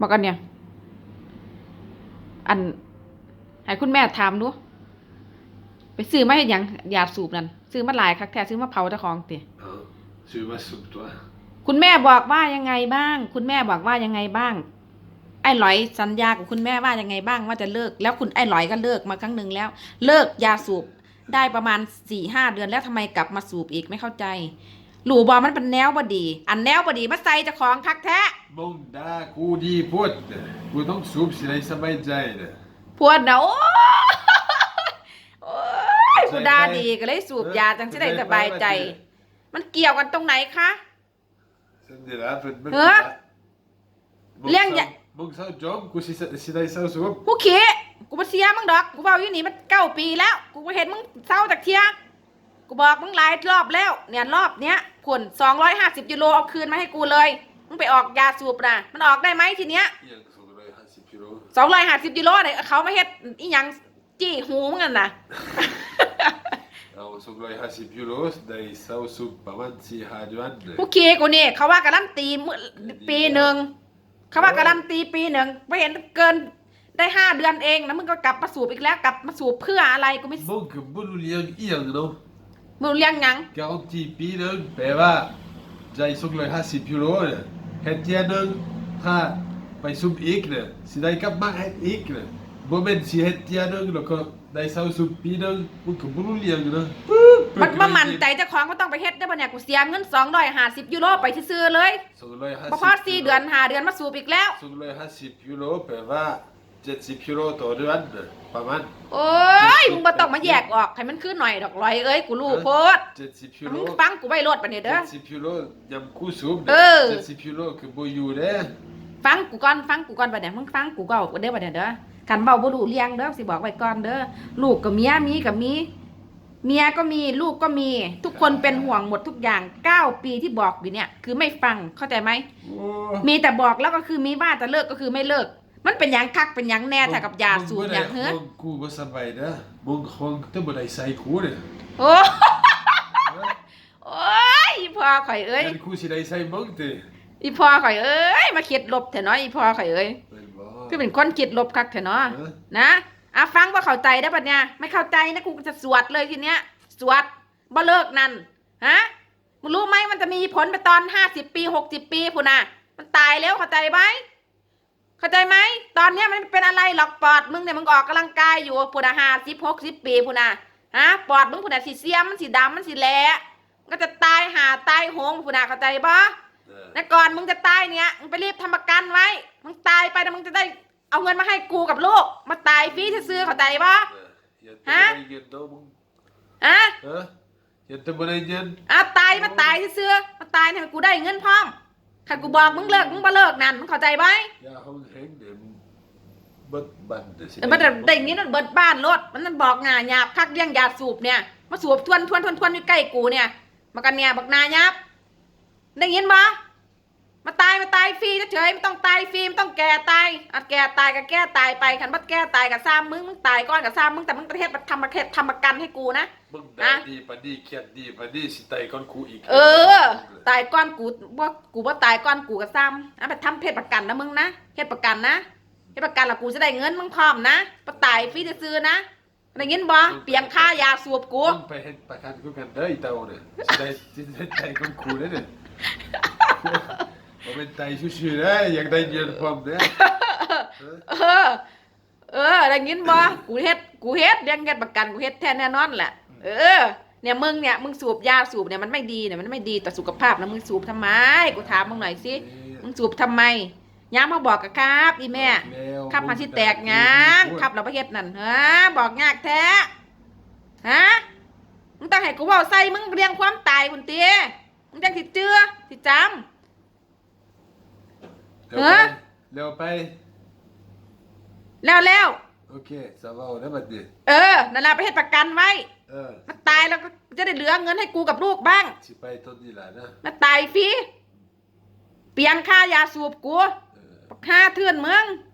บอกกันเนี่ยอันให้คุณแม่ถามดูไปซื้อมาให้หยังยาสูบนั่นซื้อมาหลายคักแท้ซื้อมาเผาเจ้าของติ Ja, så du var sup då? คุณแม่บอกว่ายังไงบ้าง คุณแม่บอกว่ายังไงบ้าง ไอ้หลอยสัญญากับคุณแม่ว่ายังไงบ้างว่าจะเลิก แล้วคุณไอ้หลอยก็เลิกมาครั้งหนึ่งแล้ว เลิกยาสูบได้ประมาณสี่ห้าเดือนแล้วทำไมกลับมาสูบอีกไม่เข้าใจ หลูบอมันเป็นแนวบดี อันแนวบดีมาใส่เจ้าของคักแท้ Måndag, god i pot. God de sup så det är som en jane. พวดนะโอ้โอ้ยกูดาดีก็เลยสูบยาจังที่ได้สบายใจ มันเกี่ยวกันตรงไหนคะ Sen det där för men. Hä? Leng ja- Mång sa jobb, god si si det sa sup. กูเขีกูมาเสียมึงดอก กูเบาอยู่นี่มันเก้าปีแล้ว กูบ่เห็นมึงเศร้าจากเทีย กูบอกมึงหลายรอบแล้ว เนี่ยรอบเนี้ยผลสองร้อยห้าสิบยูโรเอาคืนมาให้กูเลย มึงไปออกยาสูบนะมันออกได้ไหมทีเนี้ย Igen så det var han sitt kilo. สองร้อยห้าสิบยูโรเนี่ยเขามาเฮ็ดอีหยังจี้หูมึงกันนะ Ja, och så glad i han sitt kilo. Det är sa sup på man si har du กู ande. เขีกูนี่เขาว่าการันตีมื้อปีหนึ่งเขาว่าการันตีปีหนึ่งไม่เห็นเกินได้ห้าเดือนเองแล้วมึงก็กลับมาสูบอีกแล้วกลับมาสูบเพื่ออะไรกูไม่ Mång bolu liang iang no. มึงเลี้ยงหยัง Garanti bilen, beva. Jag så glad i han sitt kilo. Het jag nu ha ไปซุปอีกเนี่ยสิได้กลับมาเฮ็ดอีกเนี่ยบ่แม่นสิเฮ็ดเที่ยหนึงแล้วก็ได้เซาซุปปีหนึงมันก็บ่รู้เรื่องอยู่นะมันมามั่นใจเจ้าของก็ต้องไปเฮ็ดได้ป่ะเนี่ยกูเสียเงินสองร้อยห้าสิบยูโรไปซื้อๆเลย250พอพอสี่เดือนหาเดือนมาสูบอีกแล้ว250ยูโรแปลว่า 70ยูโรต่อเดือนน่ะประมาณ โอ้ยมึงมาต้องมาแยกออกให้มันขึ้นหน่อยดอกลอยเอ้ยกูรู้โพด70ยูโรมึงฟังกูไว้รถปะเนี่ยเด้อ70ยูโรยำคู่ซุปเออ70ยูโรคือบ่อยู่เด้ฟังกูก่อนฟังกูก่อนปะเนี่ยมึงฟังกูก็เด้อปะเนี่ยเด้อกันเบาบ่รู้เลี้ยงเด้อสิบอกไว้ก่อนเด้อลูกกับเมียมีกับมี เมียก็มีลูกก็มี ทุกคนเป็นห่วงหมดทุกอย่างเก้าปีที่บอกอยู่เนี่ย คือไม่ฟังเข้าใจไหม โอ้มีแต่บอกแล้วก็คือมีว่าจะเลิกก็คือไม่เลิก มันเป็นหยังคักเป็นหยังแน่ถ้ากับยาสูบอย่างเฮ้อมึงกูบ่สบายนะมึงคงต้องบ่ได้ใส่กูเนี่ยโอ้โอ้ยอีพ่อข่อยเอ้ยงั้นกูสิได้ใส่มึงติอีพ่อข่อยเอ้ยมาคิดลบเถอะเนาะอีพ่อข่อยเอ้ยเป็นบ่คือเป็นคนคิดลบคักเถอะเนาะเออนะอะฟังว่าเข้าใจได้ปะเนี่ยไม่เข้าใจนะกูจะสวดเลยทีเนี้ยสวดบ่เลิกนั่นฮะมึงรู้ไหมมันจะมีผลไปตอนห้าสิบปีหกสิบปีพูนน่ะมันตายแล้วเข้าใจไหม เข้าใจไหมตอนเนี้ยมันไม่เป็นอะไรหรอกปอดมึงเนี่ยมึงออกกำลังกายอยู่พูนน่ะห้าสิบหกสิบปีพูนน่ะฮะปอดมึงพูนน่ะสีเสียมมันสีดำมันสีแหละมันก็จะตายหาตายโหงพูนน่ะเข้าใจปะเออนะก่อนมึงจะตายเนี่ยมึงไปรีบทำประกันไว้ มึงตายไปแล้วมึงจะได้เอาเงินมาให้กูกับลูกมาตายฟรีซื้อๆเข้าใจปะเอออย่าฮะทำอะไรเงินเนาะมึงอะเอออย่าทำอะไรเงินอะตายมาตายซื้อๆมาตายเนี่ยกูได้เงินพร้อม ถ้ากูบอกมึงเลิกมึงบ่เลิกนั่นมึงเข้าใจไหมอย่าห้องแห้งเดี๋ยวมึงเบิดบันเดี๋ยวสิแต่มันจะได้อย่างนี้นั่นเบิดบ้านรถมันนั่นบอกงาหยาบคักเลี้ยงยาสูบเนี่ยมาสูบทวนทวนทวนทวนอยู่ใกล้กูเนี่ยมากันเนี่ยบอกนาหยาบได้ยินปะมา ตายมาตายฟรีเฉยๆไม่ต้องตายฟรีไม่ต้องแก่ตายอะแก่ตายก็แก้ตายไปคันบัดแก้ตายกับซ้ำมึงมึงตายก่อนกับซ้ำมึงแต่มึงประเทศทำประเทศทำประกันให้กูนะ มึงฮะได้ดีปานนี้เครียดดีปานนี้สิตายก่อนกูอีกเออ ตายก้อนกูว่ากูว่าตายก้อนกูกับซ้ำอะไปทำเพศประกันนะมึงนะเพศประกันนะเพศประกันละกูจะได้เงินมึงพร้อมนะมาตายฟรีจะซื้อๆนะได้ยินบ่เปลี่ยนค่ายาสูบกูมึงไปเฮ็ดประกันกูกันเด้ออีเต้าเนี่ยสิได้สิได้ตายก่อนกูเด้อเนี่ย บ่เป็นตายซื่อๆเด้ออยากได้เงินพร้อมเด้อเออ เออได้ยินบ่กูเฮ็ดกูเฮ็ดเรื่องเฮ็ดประกันกูเฮ็ดแท้แน่นอนแหละเออเนี่ยมึงเนี่ยมึงสูบยาสูบเนี่ยมันไม่ดีเนี่ยมันไม่ดีต่อสุขภาพนะมึงสูบทำไมกูถามมึงหน่อยสิมึงสูบทำไมย้ำมาบอกกับครับอีแม่ครับพันที่แตกหยังครับเราประเฮ็ดนั่นฮะบอกยากแท้ฮะมึงต้องให้กูเว้าใส่มึงเรียงความตายคุณเตี้ยมึงจังสิเจือสิจำ เร็วไปเร็วไปแล้วแล้วโอเคสบายแล้วบัดนี้เออนั่นแหละไปเฮ็ดประกันไว้เออมันตายแล้วก็จะได้เหลือเงินให้กูกับลูกบ้างสิไปต้นนี้ล่ะนะมาตายฟรีเปลี่ยนค่ายาสูบกูเออปักค่าเทื่อนเมืองเ